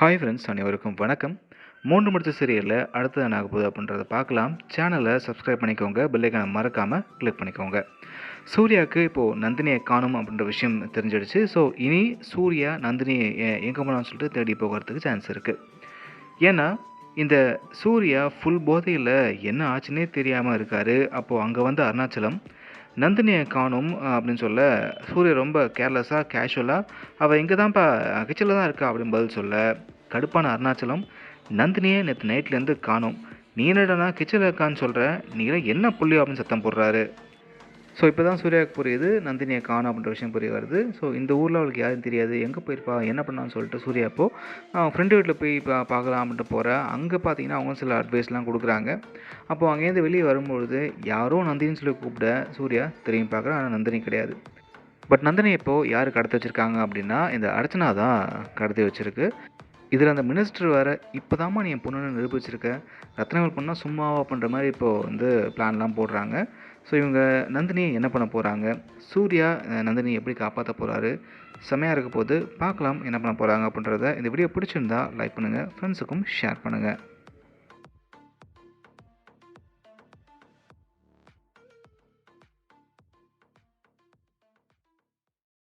Hi friends அனைவருக்கும் வணக்கம். மூன்று முடிச்ச சீரியலில் அடுத்தது என்ன ஆக போகுது அப்படின்றத பார்க்கலாம். சேனலை சப்ஸ்கிரைப் பண்ணிக்கோங்க. பெல்லைக்கான மறக்காமல் கிளிக் பண்ணிக்கோங்க. சூர்யாவுக்கு இப்போது நந்தினியை காணும் அப்படின்ற விஷயம் தெரிஞ்சிடுச்சு. ஸோ இனி சூர்யா நந்தினியை எங்கே போனான்னு சொல்லிட்டு தேடி போகிறதுக்கு சான்ஸ் இருக்குது ஏன்னா இந்த சூர்யா ஃபுல் போதையில் என்ன ஆச்சுன்னே தெரியாமல் இருக்கார். அப்போது அங்கே வந்து அருணாச்சலம் நந்தினியை காணும் அப்படின்னு சொல்ல சூர்யா ரொம்ப கேர்லெஸ்ஸாக கேஷுவலாக அவள் இங்கே தான்ப்பா கிச்சனில் தான் இருக்கா அப்படின்னு பதில் சொல்ல கடுப்பான அருணாச்சலம் நந்தினியே நேற்று நைட்லேருந்து காணும். நீ என்னடனா கிச்சனில் இருக்கான்னு சொல்கிற நீங்களே என்ன புள்ளி அப்படின்னு சத்தம் போடுறாரு. ஸோ இப்போ தான் சூர்யாவுக்கு புரியுது நந்தினியை காணும் அப்படின்ற விஷயம் புரிய வருது. ஸோ இந்த ஊரில் அவளுக்கு யாரும் தெரியாது. எங்கே போயிருப்பா? என்ன பண்ணான்னு சொல்லிட்டு சூர்யா இப்போ ஃப்ரெண்டு வீட்டில் போய் இப்போ பார்க்கலாம் அப்படின்ட்டு போகிற அங்கே பார்த்தீங்கன்னா அவங்க சில அட்வைஸ்லாம் கொடுக்குறாங்க. அப்போது அங்கேருந்து வெளியே வரும்பொழுது யாரோ நந்தினின்னு சொல்லி கூப்பிட சூர்யா திரும்பி பார்க்குறேன். ஆனால் நந்தினி கிடையாது. பட் நந்தினி இப்போது யார் கடத்தி வச்சுருக்காங்க அப்படின்னா இந்த அர்ச்சனா தான் கடத்தி வச்சுருக்கு. இதில் அந்த மினிஸ்டர் வேறு இப்போ தாம்மா நீ என் பொண்ணுன்னு நிரூபிச்சிருக்க. ரத்னவேல் பொண்ணா சும்மாவா பண்ணுற மாதிரி இப்போது வந்து பிளான்லாம் போடுறாங்க. ஸோ இவங்க நந்தினி என்ன பண்ண போகிறாங்க சூர்யா நந்தினி எப்படி காப்பாற்ற போகிறாரு செமையாக இருக்க போது பார்க்கலாம் என்ன பண்ண போகிறாங்க அப்படின்றத. இந்த வீடியோ பிடிச்சிருந்தா லைக் பண்ணுங்கள் ஃப்ரெண்ட்ஸுக்கும் ஷேர் பண்ணுங்கள்